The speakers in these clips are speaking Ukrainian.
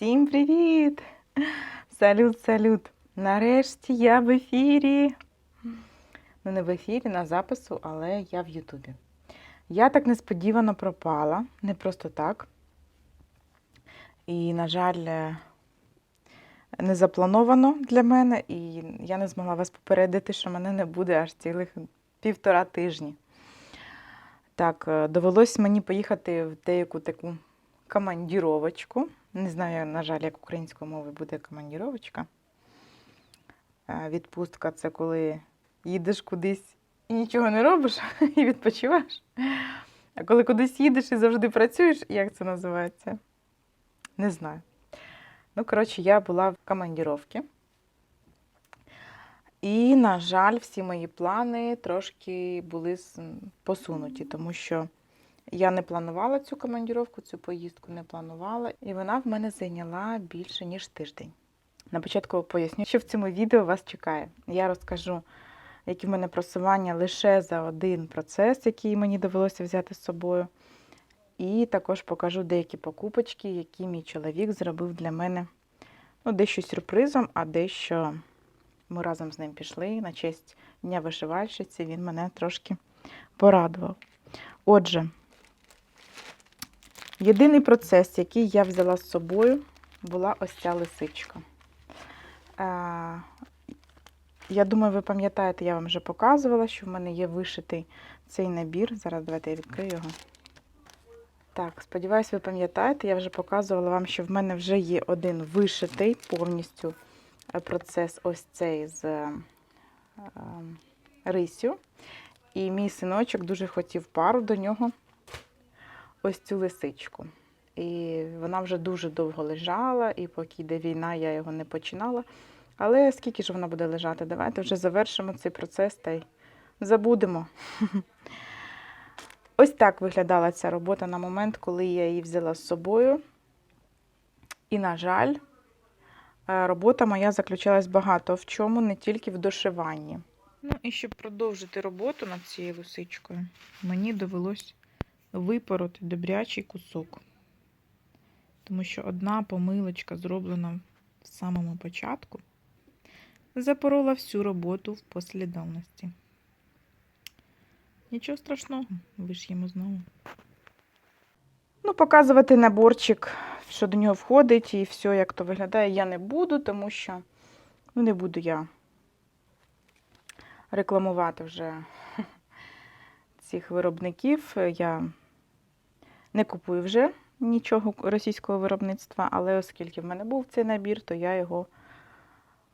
Всім привіт! Салют, салют! Нарешті я в ефірі. Ну, не в ефірі, на запису, але я в Ютубі. Я так несподівано пропала, не просто так. І, на жаль, е, не заплановано для мене, і я не змогла вас попередити, що мене не буде аж цілих півтора тижні. Так, е, довелось мені поїхати в деяку таку командіровочку. Не знаю, на жаль, як українською мовою буде командіровочка. Е, Відпустка це коли їдеш кудись і нічого не робиш, і відпочиваєш. А коли кудись їдеш і завжди працюєш, як це називається? Не знаю. Ну, коротше, я була в командіровці. І, на жаль, всі мої плани трошки були посунуті, тому що я не планувала цю командіровку, цю поїздку не планувала, і вона в мене зайняла більше, ніж тиждень. На початку поясню, що в цьому відео вас чекає. Я розкажу, які в мене просування лише за один процес, який мені довелося взяти з собою. І також покажу деякі покупочки, які мій чоловік зробив для мене. Ну, дещо сюрпризом, а дещо ми разом з ним пішли на честь Дня вишивальщиці. Він мене трошки порадував. Отже, єдиний процес, який я взяла з собою, була ось ця лисичка. Е, Я думаю, ви пам'ятаєте, я вам вже показувала, що в мене є вишитий цей набір. Зараз давайте я відкрию його. Так, сподіваюсь, ви пам'ятаєте, я вже показувала вам, що в мене вже є один вишитий повністю е, процес ось цей з е, рисю. І мій синочок дуже хотів пару до нього ось цю лисичку. І вона вже дуже довго лежала, і поки йде війна, я його не починала. Але скільки ж вона буде лежати? Давайте вже завершимо цей процес та й забудемо. Ось так виглядала ця робота на момент, коли я її взяла з собою. І, на жаль, е, робота моя заключалась багато в чому, не тільки в дошиванні. Ну і щоб продовжити роботу над цією лисичкою, мені довелось випороти добрячий кусок. Тому що одна помилочка, зроблена в самому початку, запорола всю роботу в послідовності. Нічого страшного, виш'ємо знову. Ну, показувати наборчик, що до нього входить, і все, як то виглядає, я не буду, тому що ну, не буду я рекламувати вже цих виробників. Я не купую вже нічого російського виробництва, але оскільки в мене був цей набір, то я його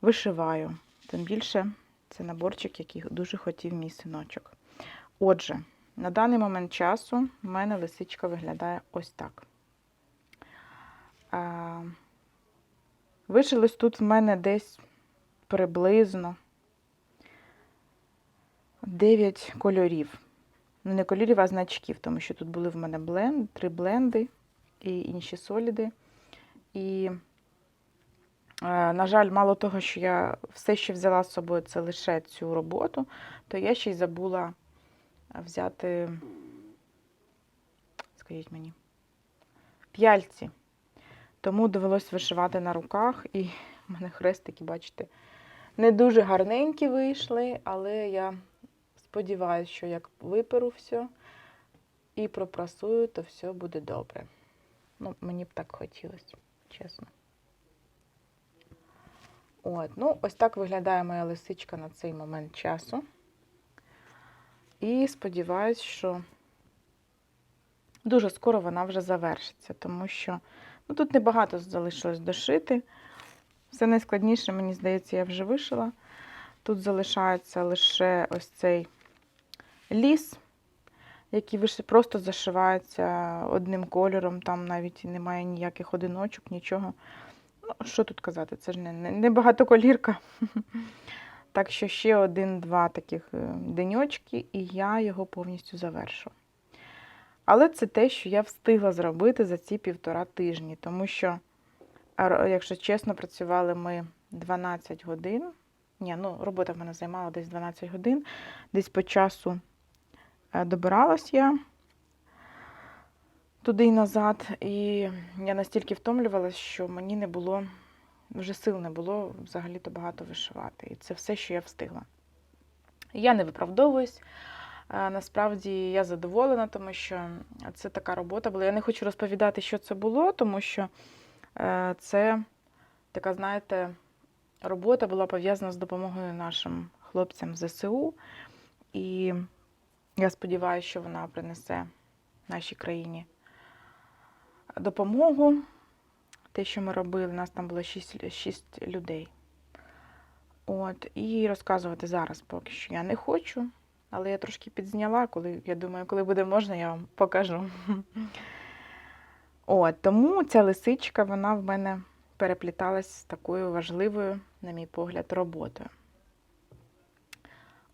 вишиваю. Тим більше це наборчик, який дуже хотів мій синочок. Отже, на даний момент часу в мене лисичка виглядає ось так. Вишилось тут в мене десь приблизно 9 кольорів. Ну, не кольорів, а значків, тому що тут були в мене бленд, три бленди і інші соліди. І, е, на жаль, мало того, що я все, що взяла з собою, це лише цю роботу, то я ще й забула взяти, скажіть мені, п'яльці. Тому довелось вишивати на руках, і в мене хрестики, бачите, не дуже гарненькі вийшли, але я сподіваюся, що як виперу все і пропрасую, то все буде добре. Ну, мені б так хотілося, чесно. От, ну, ось так виглядає моя лисичка на цей момент часу. І сподіваюсь, що дуже скоро вона вже завершиться, тому що ну, тут небагато залишилось дошити. Все найскладніше, мені здається, я вже вишила. Тут залишається лише ось цей ліс, який просто зашивається одним кольором, там навіть немає ніяких одиночок, нічого. Ну, що тут казати, це ж не, не, багатоколірка. Так що ще один-два таких е, деньочки, і я його повністю завершу. Але це те, що я встигла зробити за ці півтора тижні, тому що, якщо чесно, працювали ми 12 годин. Ні, ну, робота в мене займала десь 12 годин. Десь по часу добиралась я. туди і назад. І я настільки втомлювалася, що мені не було, вже сил не було взагалі-то багато вишивати. І це все, що я встигла. Я не виправдовуюсь. Е, Насправді я задоволена, тому що це така робота була. Я не хочу розповідати, що це було, тому що е, це така, знаєте, робота була пов'язана з допомогою нашим хлопцям ЗСУ. І я сподіваюся, що вона принесе нашій країні допомогу. Те, що ми робили, у нас там було 6, 6 людей. От, і розказувати зараз поки що я не хочу, але я трошки підзняла, коли я думаю, коли буде можна, я вам покажу. От, тому ця лисичка, вона в мене перепліталась з такою важливою, на мій погляд, роботою.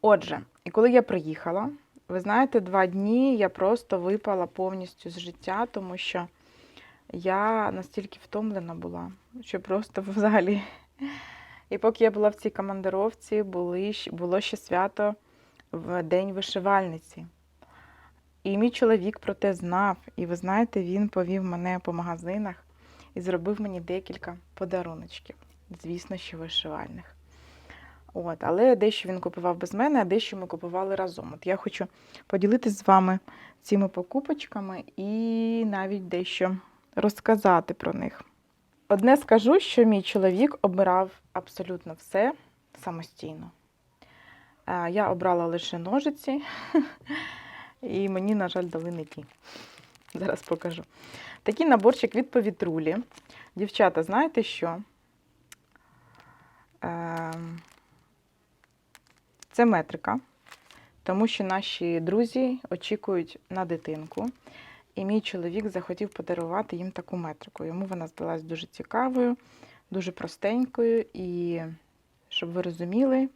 Отже, і коли я приїхала, ви знаєте, два дні я просто випала повністю з життя, тому що я настільки втомлена була, що просто взагалі. І поки я була в цій командировці, було ще свято в День вишивальниці. І мій чоловік про те знав. І ви знаєте, він повів мене по магазинах і зробив мені декілька подаруночків. Звісно, що вишивальних. От, але дещо він купував без мене, а дещо ми купували разом. От я хочу поділитись з вами цими покупочками і навіть дещо розказати про них. Одне скажу, що мій чоловік обирав абсолютно все самостійно. Е, Я обрала лише ножиці, і мені, на жаль, дали не ті. Зараз покажу. Такий наборчик від повітрулі. Дівчата, знаєте що? Це метрика, тому що наші друзі очікують на дитинку. І мій чоловік захотів подарувати їм таку метрику. Йому вона здалась дуже цікавою, дуже простенькою. І щоб ви розуміли,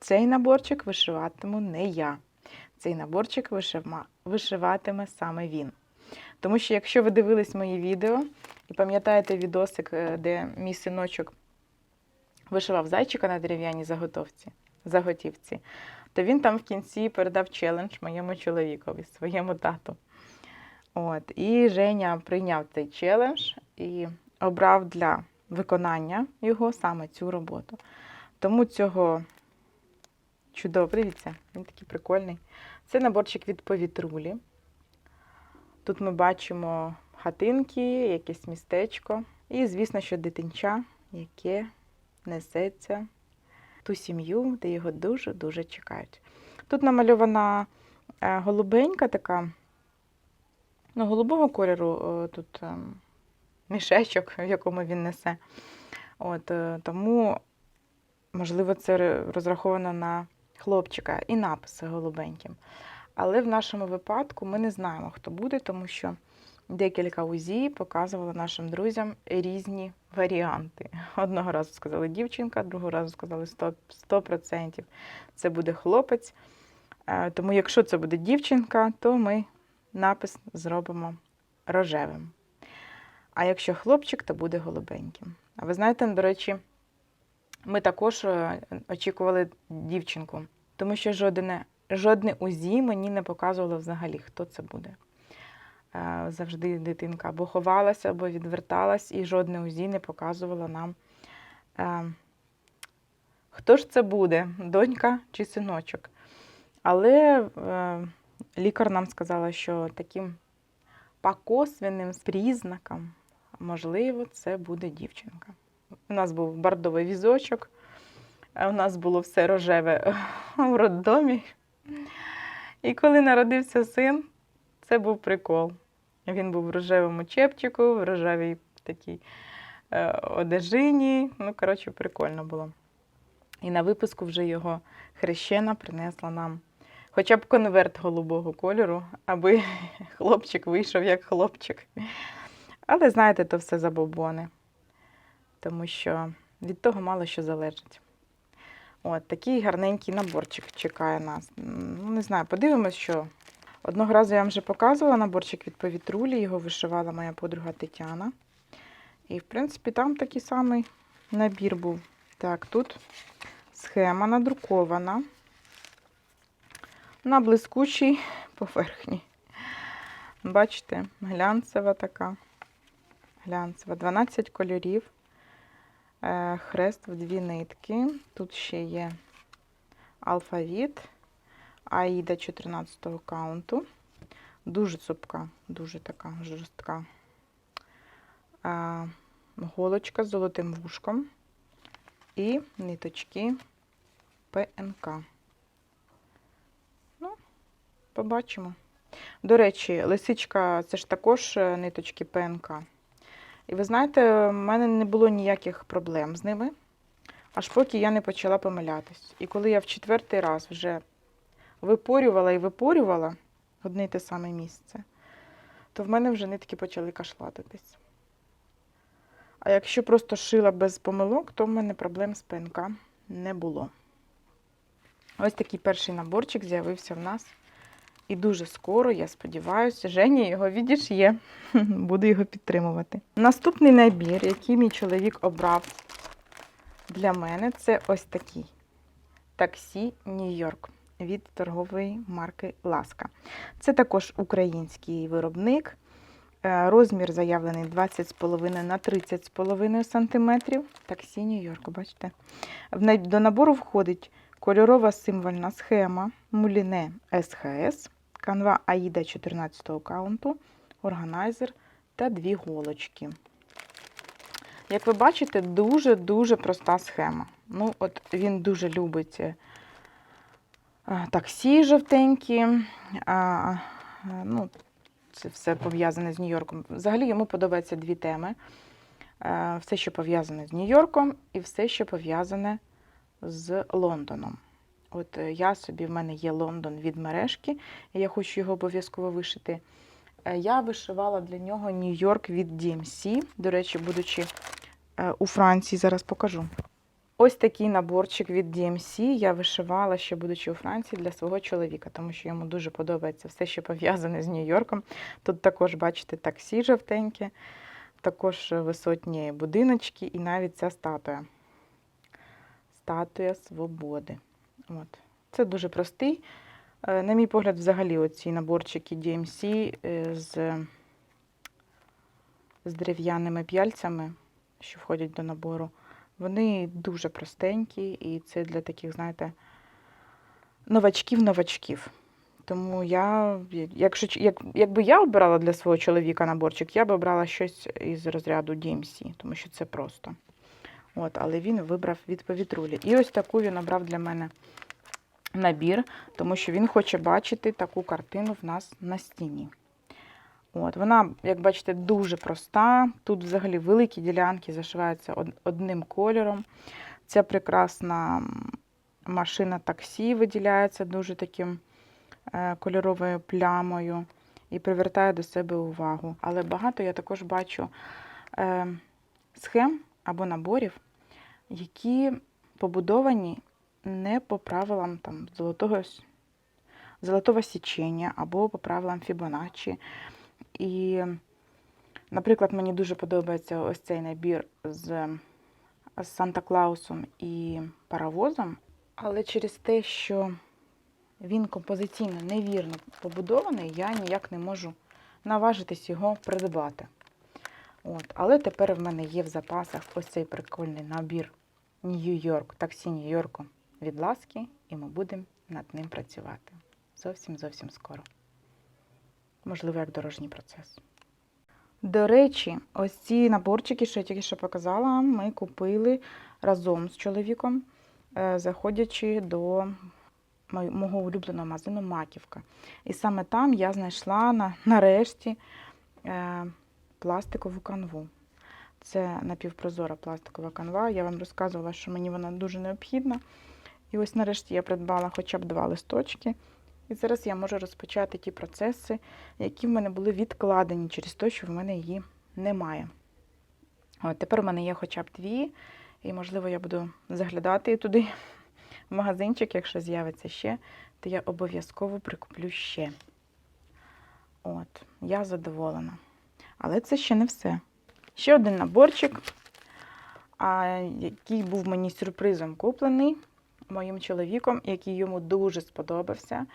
цей наборчик вишиватиму не я. Цей наборчик вишиватиме саме він. Тому що, якщо ви дивились мої відео і пам'ятаєте відосик, е, де мій синочок вишивав зайчика на дерев'яній заготовці, заготівці, то він там в кінці передав челендж моєму чоловікові, своєму тату. От, і Женя прийняв цей челендж і обрав для виконання його саме цю роботу. Тому цього чудово, дивіться, він такий прикольний. Це наборчик від повітрулі. Тут ми бачимо хатинки, якесь містечко. І, звісно, що дитинча, яке несеться ту сім'ю, де його дуже-дуже чекають. Тут намальована е, голубенька така, ну, голубого кольору е, тут ем, мішечок, в якому він несе. От, е, тому, можливо, це розраховано на хлопчика і написи голубеньким. Але в нашому випадку ми не знаємо, хто буде, тому що декілька УЗІ показували нашим друзям різні варіанти. Одного разу сказали дівчинка, другого разу сказали 100%, 100% це буде хлопець. Е, Тому, якщо це буде дівчинка, то ми напис зробимо рожевим. А якщо хлопчик, то буде голубеньким. А ви знаєте, до речі, ми також е, очікували дівчинку, тому що жодне, жодне УЗІ мені не показувало взагалі, хто це буде. Е, Завжди дитинка або ховалася, або відверталась, і жодне УЗІ не показувало нам, е, хто ж це буде, донька чи синочок. Але е, лікар нам сказала, що таким по косвенним признакам, можливо, це буде дівчинка. У нас був бордовий візочок, у нас було все рожеве в роддомі. І коли народився син, це був прикол. Він був в рожевому чепчику, в рожевій такій е, одежині. Ну, коротше, прикольно було. І на випуску вже його хрещена принесла нам хоча б конверт голубого кольору, аби хлопчик вийшов як хлопчик. Але знаєте, то все забобони, тому що від того мало що залежить. От такий гарненький наборчик чекає нас. Ну, не знаю, подивимось, що. Одного разу я вам вже показувала наборчик від повітрулі, його вишивала моя подруга Тетяна. І, в принципі, там такий самий набір був. Так, тут схема надрукована на блискучій поверхні. бачите, глянцева така. Глянцева. 12 кольорів. Е, Хрест в дві нитки. Тут ще є алфавіт. Аїда 14 каунту. Дуже цупка, дуже така жорстка. А, голочка з золотим вушком і ниточки ПНК. Ну, побачимо. До речі, лисичка це ж також е, ниточки ПНК. І ви знаєте, в мене не було ніяких проблем з ними, аж поки я не почала помилятись. І коли я в четвертий раз вже випорювала і випорювала одне й те саме місце, то в мене вже нитки почали кашлатитись. А якщо просто шила без помилок, то в мене проблем з ПНК не було. Ось такий перший наборчик з'явився в нас. І дуже скоро, я сподіваюся, Женя його відіш'є. Буду його підтримувати. Наступний набір, який мій чоловік обрав для мене, це ось такий таксі Нью-Йорк від торгової марки Ласка. Це також український виробник. Е, Розмір заявлений 20,5 на 30,5 см. Таксі Нью-Йорку, бачите? До набору входить кольорова символьна схема Муліне СХС, канва Аїда 14 каунту, органайзер та дві голочки. Як ви бачите, дуже-дуже проста схема. Ну, от він дуже любить е, таксі жовтенькі. А, ну, це все пов'язане з Нью-Йорком. Взагалі йому подобаються дві теми. Все, що пов'язане з Нью-Йорком, і все, що пов'язане з Лондоном. От е, я собі, в мене є Лондон від мережки, і я хочу його обов'язково вишити. Е, Я вишивала для нього Нью-Йорк від DMC. До речі, будучи е, у Франції, зараз покажу. Ось такий наборчик від DMC я вишивала ще будучи у Франції для свого чоловіка, тому що йому дуже подобається все, що пов'язане з Нью-Йорком. Тут також, бачите, таксі жовтеньке, також висотні будиночки і навіть ця статуя. Статуя свободи. От. Це дуже простий. Е, На мій погляд, взагалі, оці наборчики DMC е, з, з дерев'яними п'яльцями, що входять до набору, вони дуже простенькі, і це для таких, знаєте, новачків-новачків. Тому я, якщо, як, якби я обирала для свого чоловіка наборчик, я б обрала щось із розряду DMC, тому що це просто. От, але він вибрав від повітрулі. І ось таку він обрав для мене набір, тому що він хоче бачити таку картину в нас на стіні. От, вона, як бачите, дуже проста. Тут взагалі великі ділянки зашиваються одним кольором. Ця прекрасна машина таксі виділяється дуже таким е, кольоровою плямою і привертає до себе увагу. Але багато я також бачу е, схем або наборів, які побудовані не по правилам там, золотого, золотого січення або по правилам Фібоначчі. І, наприклад, мені дуже подобається ось цей набір з, з Санта-Клаусом і паровозом, але через те, що він композиційно невірно побудований, я ніяк не можу наважитись його придбати. От. Але тепер в мене є в запасах ось цей прикольний набір Нью-Йорк, таксі Нью-Йорку від ласки, і ми будемо над ним працювати. Зовсім зовсім скоро. Можливо, як дорожній процес. До речі, ось ці наборчики, що я тільки що показала, ми купили разом з чоловіком, е, заходячи до мого улюбленого магазину Маківка. І саме там я знайшла на, нарешті е, пластикову канву. Це напівпрозора пластикова канва. Я вам розказувала, що мені вона дуже необхідна. І ось нарешті я придбала хоча б два листочки. І зараз я можу розпочати ті процеси, які в мене були відкладені через те, що в мене її немає. От тепер у мене є хоча б дві, і, можливо, я буду заглядати туди в магазинчик, якщо з'явиться ще, то я обов'язково прикуплю ще. От, я задоволена. Але це ще не все. Ще один наборчик, який був мені сюрпризом куплений моїм чоловіком, який йому дуже сподобався.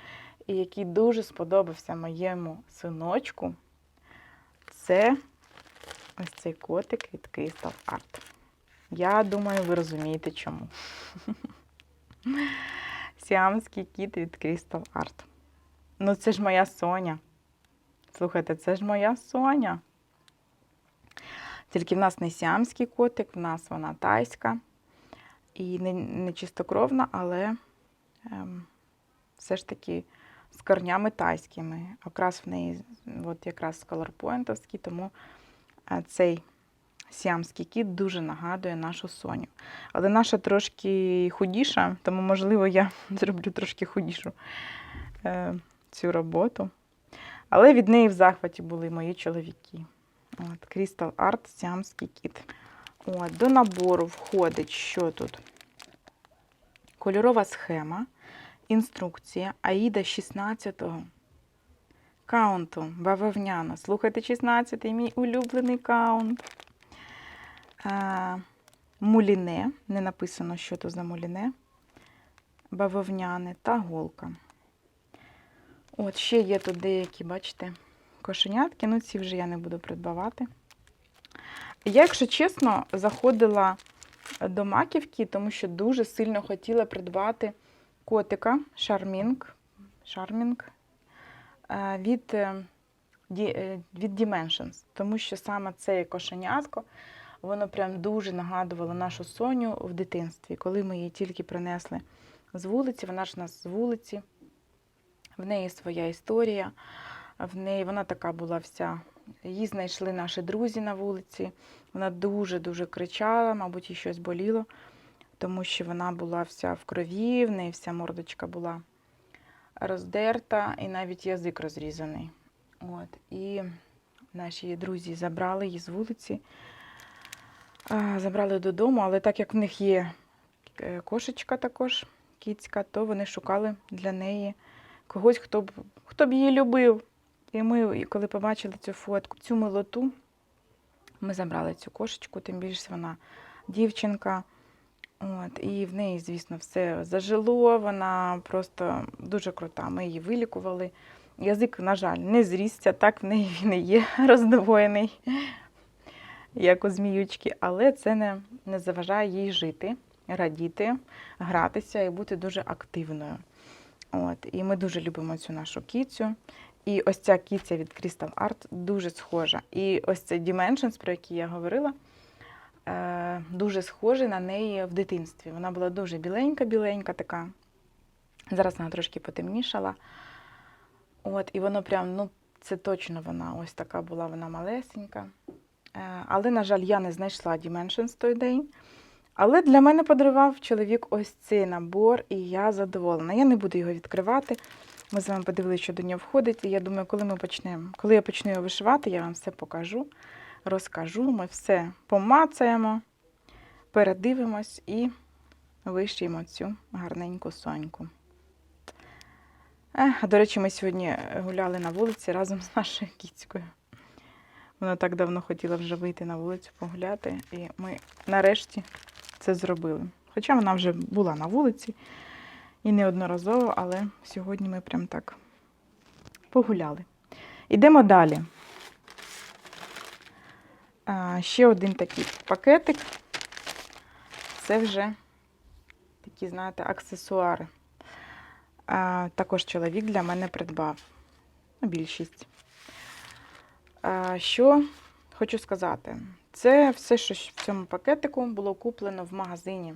і який дуже сподобався моєму синочку, це ось цей котик від Crystal Art. Я думаю, ви розумієте чому. Сіамський кіт від Crystal Art. Ну, це ж моя Соня. Слухайте, це ж моя Соня. Тільки в нас не сіамський котик, в нас вона тайська і не, не чистокровна, але ем, все ж таки з корнями тайськими. Окрас в неї от якраз колорпоінтовський, тому е, цей сіамський кіт дуже нагадує нашу Соню. Але наша трошки худіша, тому, можливо, я зроблю трошки худішу е, цю роботу. Але від неї в захваті були мої чоловіки. От, Crystal Art Сіамський кіт. От, до набору входить, що тут? Кольорова схема, інструкція Аїда 16-го. Каунту бавовняна. Слухайте, 16-й, мій улюблений каунт. А, муліне. Не написано, що то за муліне. Бавовняне та голка. От, ще є тут деякі, бачите, кошенятки. Ну, ці вже я не буду придбавати. Я, якщо чесно, заходила до маківки, тому що дуже сильно хотіла придбати котика Charming, Charming е, від, е, е, від Dimensions, тому що саме це кошенятко, воно прям дуже нагадувало нашу Соню в дитинстві, коли ми її тільки принесли з вулиці, вона ж у нас з вулиці, в неї своя історія, в неї вона така була вся. Її знайшли наші друзі на вулиці. Вона дуже-дуже кричала, мабуть, їй щось боліло, тому що вона була вся в крові, в неї вся мордочка була роздерта і навіть язик розрізаний. От. І наші друзі забрали її з вулиці, забрали додому, але так як в них є е, кошечка також, кіцька, то вони шукали для неї когось, хто б, хто б її любив. І ми, коли побачили цю фотку, цю милоту, ми забрали цю кошечку, тим більше вона дівчинка. От, і в неї, звісно, все зажило, вона просто дуже крута. Ми її вилікували. Язик, на жаль, не зрісся, так в неї він і є роздвоєний, як у зміючки, але це не, не заважає їй жити, радіти, гратися і бути дуже активною. От, і ми дуже любимо цю нашу кіцю. І ось ця кіця від Crystal Art дуже схожа. І ось цей Dimensions, про який я говорила, е, дуже схожий на неї в дитинстві. Вона була дуже біленька-біленька така. Зараз вона трошки потемнішала. От, і воно прям, ну, це точно вона ось така була, вона малесенька. Е, але, на жаль, я не знайшла Dimensions той день. Але для мене подарував чоловік ось цей набор, і я задоволена. Я не буду його відкривати. Ми з вами подивилися, що до нього входить. І я думаю, коли ми почнемо, коли я почну його вишивати, я вам все покажу, розкажу. Ми все помацаємо, передивимось і вишиємо цю гарненьку соньку. Ех, до речі, ми сьогодні гуляли на вулиці разом з нашою кіцькою. Вона так давно хотіла вже вийти на вулицю погуляти, і ми нарешті це зробили. Хоча вона вже була на вулиці і неодноразово, але сьогодні ми прям так погуляли. Ідемо далі. А, ще один такий пакетик. Це вже такі, знаєте, аксесуари. А, також чоловік для мене придбав. Ну, більшість. А, що хочу сказати? Це все, що в цьому пакетику було куплено в магазині,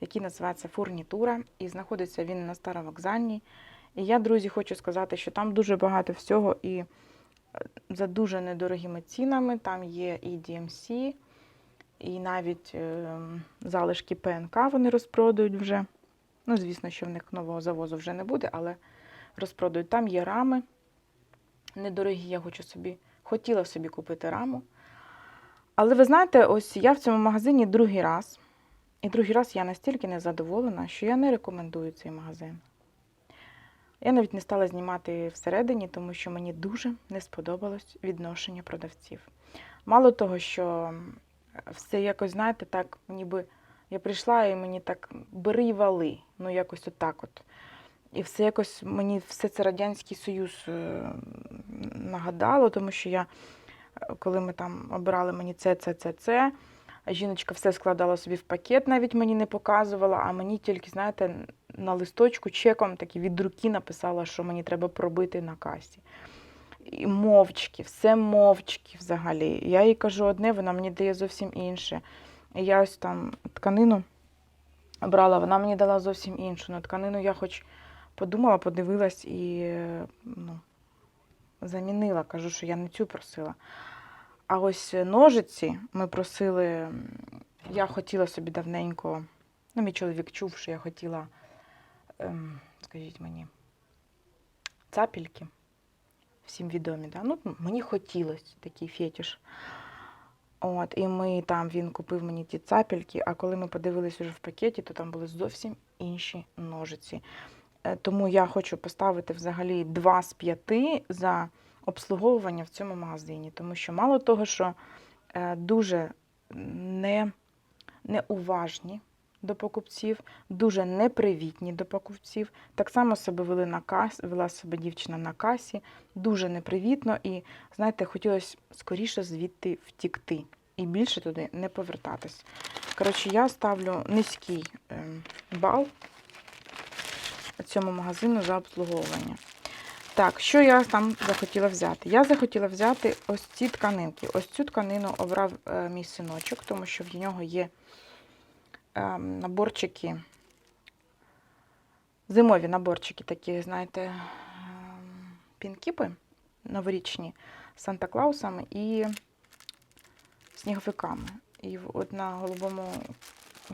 який називається Фурнітура, і знаходиться він на старовокзальній. І я, друзі, хочу сказати, що там дуже багато всього і е, за дуже недорогими цінами. Там є і DMC, і навіть е, залишки ПНК вони розпродають вже. Ну, звісно, що в них нового завозу вже не буде, але розпродають. Там є рами недорогі, я хочу собі, хотіла собі купити раму. Але ви знаєте, ось я в цьому магазині другий раз. І другий раз я настільки незадоволена, що я не рекомендую цей магазин. Я навіть не стала знімати всередині, тому що мені дуже не сподобалось відношення продавців. Мало того, що все якось, знаєте, так, ніби я прийшла і мені так бери і вали. Ну, якось отак от. І все якось мені все це Радянський Союз е, нагадало, тому що я, е, коли ми там обирали мені це, це, це, це, жіночка все складала собі в пакет, навіть мені не показувала, а мені тільки, знаєте, на листочку чеком такі від руки написала, що мені треба пробити на касі. І мовчки, все мовчки взагалі. Я їй кажу одне, вона мені дає зовсім інше. Я ось там тканину брала, вона мені дала зовсім іншу. На тканину я хоч подумала, подивилась і ну, замінила. Кажу, що я не цю просила. А ось ножиці ми просили, я хотіла собі давненько, ну, мій чоловік чув, що я хотіла, ем, скажіть мені, цапельки. Всім відомі, да? ну, мені хотілося такий фетиш. От, і ми там він купив мені ті цапельки, а коли ми подивилися вже в пакеті, то там були зовсім інші ножиці. Е, Тому я хочу поставити взагалі 2 з 5 за обслуговування в цьому магазині. Тому що мало того, що е, дуже не, неуважні до покупців, дуже непривітні до покупців. Так само себе вели на кас, вела себе дівчина на касі, дуже непривітно і, знаєте, хотілося скоріше звідти втікти і більше туди не повертатись. Коротше, я ставлю низький ем, бал цьому магазину за обслуговування. Так, що я там захотіла взяти? Я захотіла взяти ось ці тканинки. Ось цю тканину обрав е, мій синочок, тому що в нього є е, наборчики, зимові наборчики такі, знаєте, е, пінкіпи новорічні з Санта-Клаусами і сніговиками. І от на голубому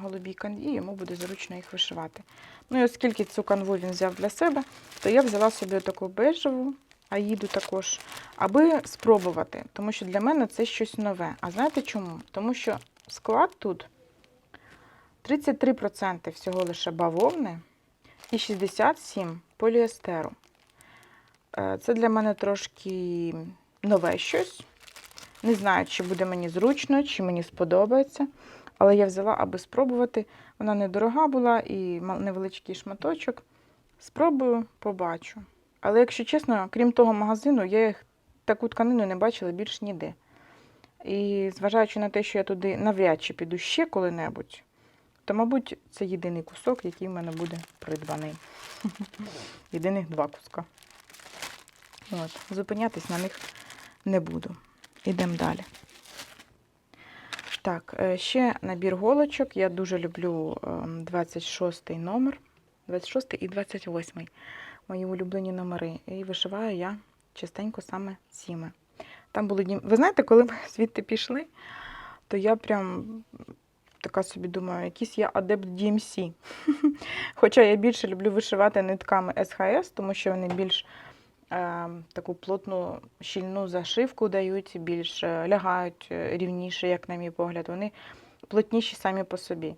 голубій канві йому буде зручно їх вишивати. Ну і оскільки цю канву він взяв для себе, то я взяла собі таку бежеву, аїду також, аби спробувати. Тому що для мене це щось нове. А знаєте чому? Тому що склад тут 33% всього лише бавовни і 67% поліестеру. Е, Це для мене трошки нове щось. Не знаю, чи буде мені зручно, чи мені сподобається. Але я взяла, аби спробувати. Вона недорога була і невеличкий шматочок. Спробую, побачу. Але якщо чесно, крім того магазину, я їх таку тканину не бачила більш ніде. І зважаючи на те, що я туди навряд чи піду ще коли-небудь, то, мабуть, це єдиний кусок, який в мене буде придбаний. Єдиних два куска. От. Зупинятись на них не буду. Ідемо далі. Так, е, ще набір голочок. Я дуже люблю ем, 26 номер. 26 і 28 мої улюблені номери. І вишиваю я частенько саме цими. Там були. Ви знаєте, коли ми звідти пішли, то я прям така собі думаю, якийсь я адепт DMC. Хоча я більше люблю вишивати нитками SHS, тому що вони більш таку плотну щільну зашивку дають, більш е, лягають е, рівніше, як на мій погляд. Вони плотніші самі по собі.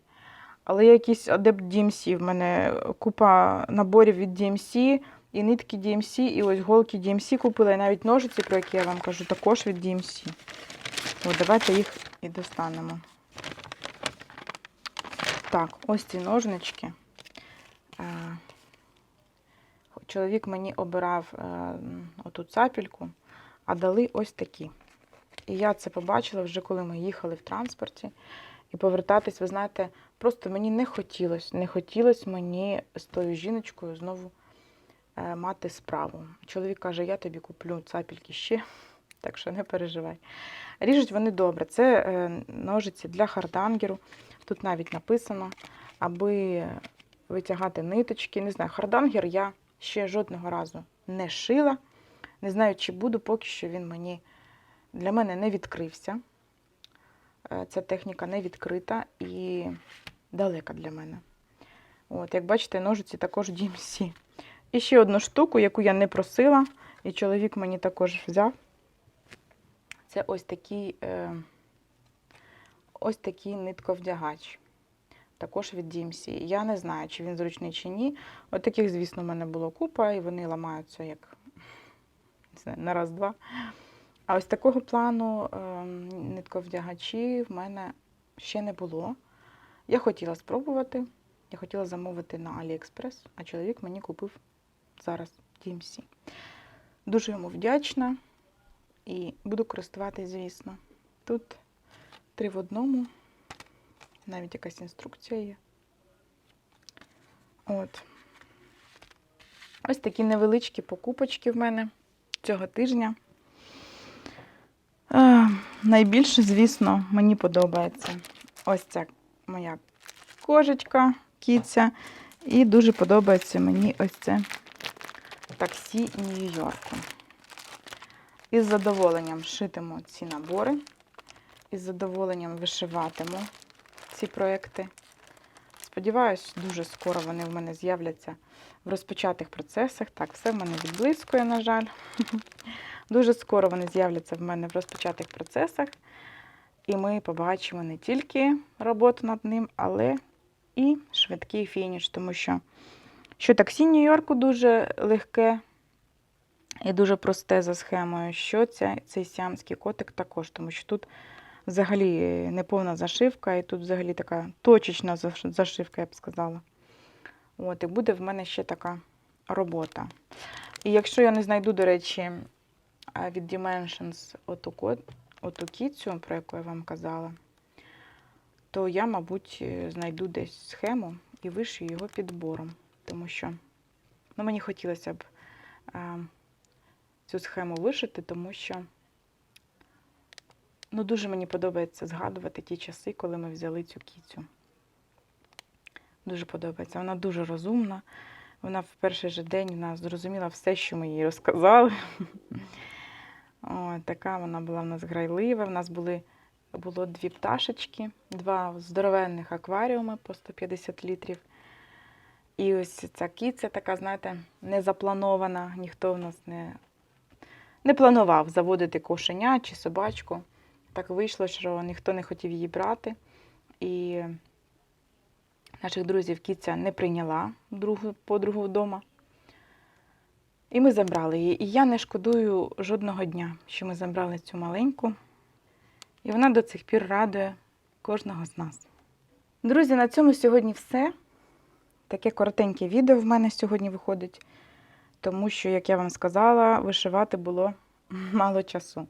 Але я якийсь адепт DMC. В мене купа наборів від DMC, і нитки DMC, і ось голки DMC купила, і навіть ножиці, про які я вам кажу, також від DMC. От, давайте їх і достанемо. Так, ось ці ножнички. Чоловік мені обирав е, оту цапельку, а дали ось такі. І я це побачила вже, коли ми їхали в транспорті. І повертатись, ви знаєте, просто мені не хотілося. Не хотілося мені з тою жіночкою знову е, мати справу. Чоловік каже, я тобі куплю цапельки ще, так що не переживай. Ріжуть вони добре. Це е, ножиці для хардангеру. Тут навіть написано, аби витягати ниточки. Не знаю, хардангер я ще жодного разу не шила. Не знаю, чи буду, поки що він мені для мене не відкрився. Е, Ця техніка не відкрита і далека для мене. От, як бачите, ножиці також DMC. І ще одну штуку, яку я не просила, і чоловік мені також взяв. Це ось такий, е, ось такий нитковдягач. Також від DMC. Я не знаю, чи він зручний чи ні. От таких, звісно, в мене було купа, і вони ламаються як на раз-два. А ось такого плану ем, нитковдягачі в мене ще не було. Я хотіла спробувати, Я хотіла замовити на AliExpress, а чоловік мені купив зараз DMC. Дуже йому вдячна і буду користуватись, звісно. Тут три в одному, навіть якась інструкція є. От. Ось такі невеличкі покупочки в мене цього тижня. Е, найбільше, звісно, мені подобається ось ця моя кожечка, кіця. І дуже подобається мені ось це таксі Нью-Йорку. Із задоволенням шитиму ці набори. Із задоволенням вишиватиму ці проекти. Сподіваюсь, дуже скоро вони в мене з'являться в розпочатих процесах. Так, все в мене відблискує, на жаль. Дуже скоро вони з'являться в мене в розпочатих процесах. І ми побачимо не тільки роботу над ним, але і швидкий фініш, тому що, що таксі Нью-Йорку дуже легке і дуже просте за схемою, що ця, цей сіамський котик також, тому що тут взагалі неповна зашивка, і тут взагалі така точечна зашивка, я б сказала. От, і буде в мене ще така робота. І якщо я не знайду, до речі, від Dimensions оту, оту кіцю, про яку я вам казала, то я, мабуть, е, знайду десь схему і вишию його підбором. Тому що ну, мені хотілося б а, цю схему вишити, тому що ну, дуже мені подобається згадувати ті часи, коли ми взяли цю кіцю. Дуже подобається. Вона дуже розумна. Вона в перший же день вона зрозуміла все, що ми їй розказали. О, така вона була в нас грайлива. В нас були, було дві пташечки, два здоровенних акваріуми по 150 літрів. І ось ця кіця така, знаєте, не запланована. Ніхто в нас не, не планував заводити кошеня чи собачку. Так вийшло, що ніхто не хотів її брати. І наших друзів кіця не прийняла другу подругу вдома. І ми забрали її. І я не шкодую жодного дня, що ми забрали цю маленьку. І вона до цих пір радує кожного з нас. Друзі, на цьому сьогодні все. Таке коротеньке відео в мене сьогодні виходить, тому що, як я вам сказала, вишивати було мало часу.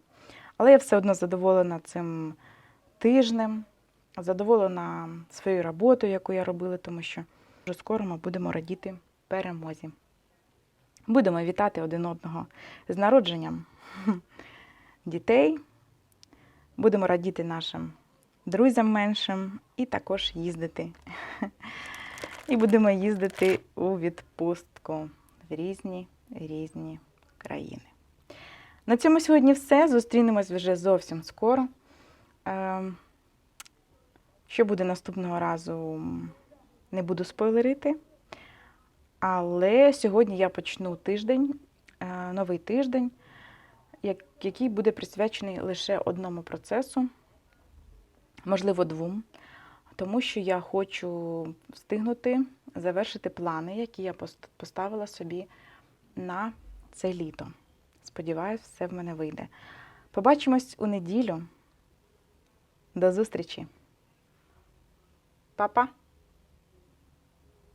Але я все одно задоволена цим тижнем, задоволена своєю роботою, яку я робила, тому що вже скоро ми будемо радіти перемозі. Будемо вітати один одного з народженням дітей. Будемо радіти нашим друзям меншим і також їздити. І будемо їздити у відпустку в різні різні країни. На цьому сьогодні все. Зустрінемось вже зовсім скоро. Ем, Що буде наступного разу, не буду спойлерити. Але сьогодні я почну тиждень, е, новий тиждень, який буде присвячений лише одному процесу, можливо, двом, тому що я хочу встигнути завершити плани, які я поставила собі на це літо. Сподіваюсь, все в мене вийде. Побачимось у неділю. До зустрічі. Па-па!